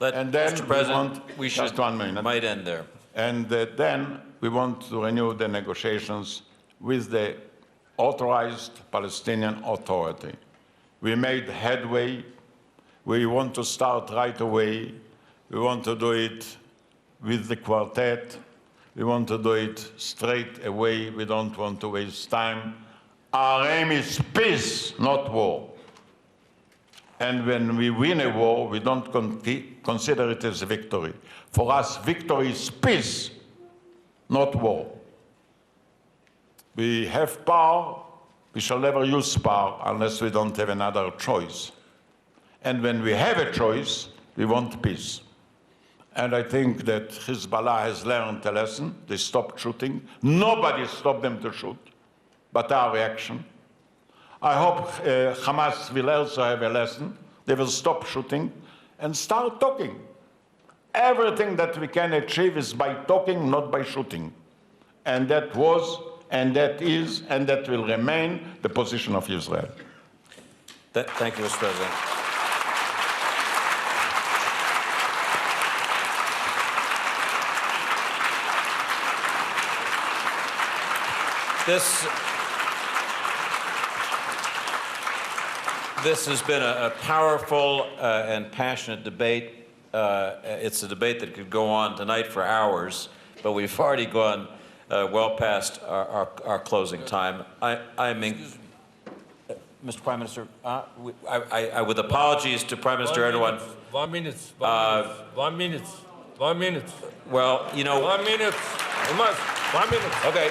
Let- And then Mr. we President, want- we just should, one minute. might end there. And uh, then we want to renew the negotiations with the authorized Palestinian Authority. We made headway. We want to start right away. We want to do it with the quartet. We want to do it straight away. We don't want to waste time. Our aim is peace, not war. And when we win a war, we don't con- consider it as a victory. For us, victory is peace, not war. We have power, we shall never use power unless we don't have another choice. And when we have a choice, we want peace. And I think that Hezbollah has learned a lesson. They stopped shooting. Nobody stopped them to shoot, but our reaction. I hope uh, Hamas will also have a lesson. They will stop shooting and start talking. Everything that we can achieve is by talking, not by shooting. And that was, and that is, and that will remain the position of Israel. Th- Thank you, Mr. President. This, this has been a a powerful uh, and passionate debate. Uh, It's a debate that could go on tonight for hours, but we've already gone uh, well past our- our our closing time. I I'm in- Mr. Prime Minister, uh, I, I, I- with apologies to Prime Minister One Erdogan, minute, One minute, one minute, one minute, one minute, well, you know, one minute. One minute, okay,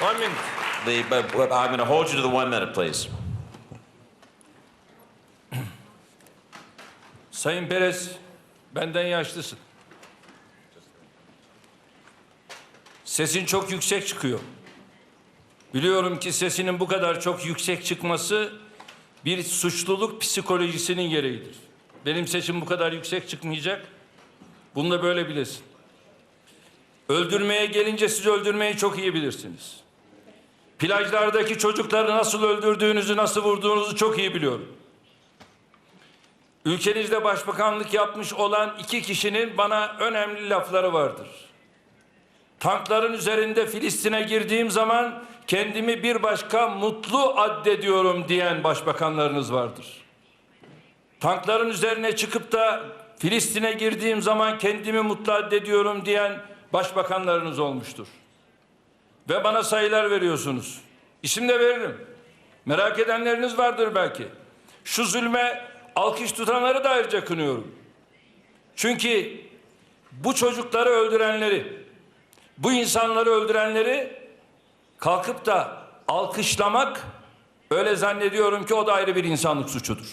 one minute. the, but but I'm going to hold you to the one minute, please. Sayın Perez, benden yaşlısın. Sesin çok yüksek çıkıyor. Biliyorum ki sesinin bu kadar çok yüksek çıkması bir suçluluk psikolojisinin gereğidir. Benim sesim bu kadar yüksek çıkmayacak. Bunu da böyle bilesin. Öldürmeye gelince siz öldürmeyi çok iyi bilirsiniz. Plajlardaki çocukları nasıl öldürdüğünüzü, nasıl vurduğunuzu çok iyi biliyorum. Ülkenizde başbakanlık yapmış olan iki kişinin bana önemli lafları vardır. Tankların üzerinde Filistin'e girdiğim zaman kendimi bir başka mutlu addediyorum diyen başbakanlarınız vardır. Tankların üzerine çıkıp da Filistin'e girdiğim zaman kendimi mutlu addediyorum diyen başbakanlarınız olmuştur. Ve bana sayılar veriyorsunuz. İsim de veririm. Merak edenleriniz vardır belki. Şu zulme alkış tutanları da ayrıca kınıyorum. Çünkü bu çocukları öldürenleri, bu insanları öldürenleri kalkıp da alkışlamak öyle zannediyorum ki o da ayrı bir insanlık suçudur.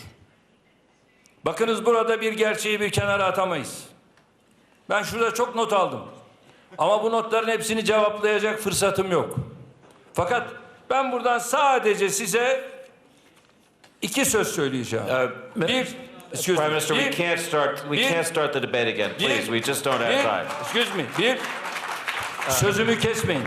Bakınız burada bir gerçeği bir kenara atamayız. Ben şurada çok not aldım. Ama bu notların hepsini cevaplayacak fırsatım yok. Fakat ben buradan sadece size iki söz söyleyeceğim. Uh, bir, excuse Prime me, Minister, we can't start, we bir- can't start the debate again, bir- please. We just don't have time. Excuse me. Bir, sözümü kesmeyin.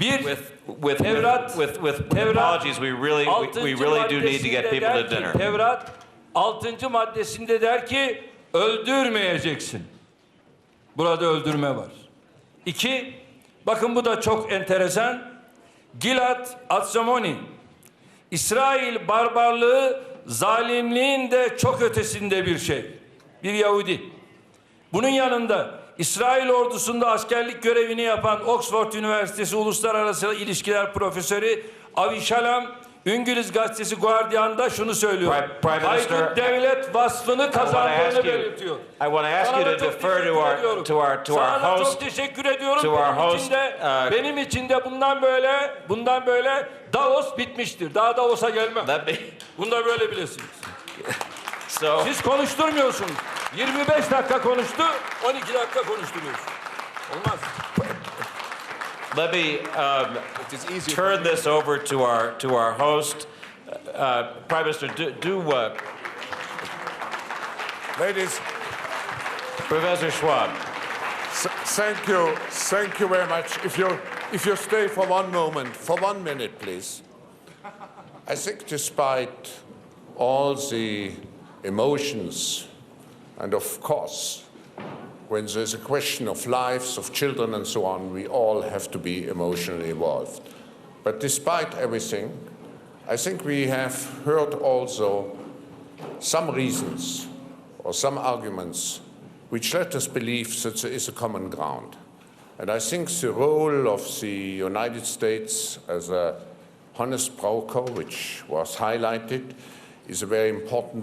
Bir, With, with, Tevrat, with, with, with Tevrat, apologies, we really, we- we really do need to get people to ki, dinner. Tevrat 6. maddesinde der ki öldürmeyeceksin. Burada öldürme var. İki, bakın bu da çok enteresan. Gilad Atzamoni, İsrail barbarlığı zalimliğin de çok ötesinde bir şey. Bir Yahudi. Bunun yanında İsrail ordusunda askerlik görevini yapan Oxford Üniversitesi Uluslararası İlişkiler Profesörü Avi Shalom, İngiliz gazetesi Guardian'da şunu söylüyor. Prime- Prime devlet vasfını kazandığını belirtiyor. I wanna ask Sana you to defer to teşekkür our- ediyorum. to our- to our Sana host- çok teşekkür ediyorum. to benim host, için de, uh, benim için de bundan böyle bundan böyle Davos bitmiştir. Daha Davos'a gelmem. Let me, Bunu da böyle bilesiniz. so, Siz konuşturmuyorsunuz. 25 dakika konuştu, 12 dakika konuşturuyorsun. Olmaz. Let me um, turn this over to our, to our host. Uh, Prime Minister, do, do, uh, Ladies, Professor Schwab. s- thank you, thank you very much. If you, if you stay for one moment, for one minute, please. I think despite all the emotions And of course, when there's a question of lives, of children, and so on, we all have to be emotionally involved. But despite everything, I think we have heard also some reasons or some arguments which let us believe that there is a common ground. And I think the role of the United States as a honest broker, which was highlighted, is a very important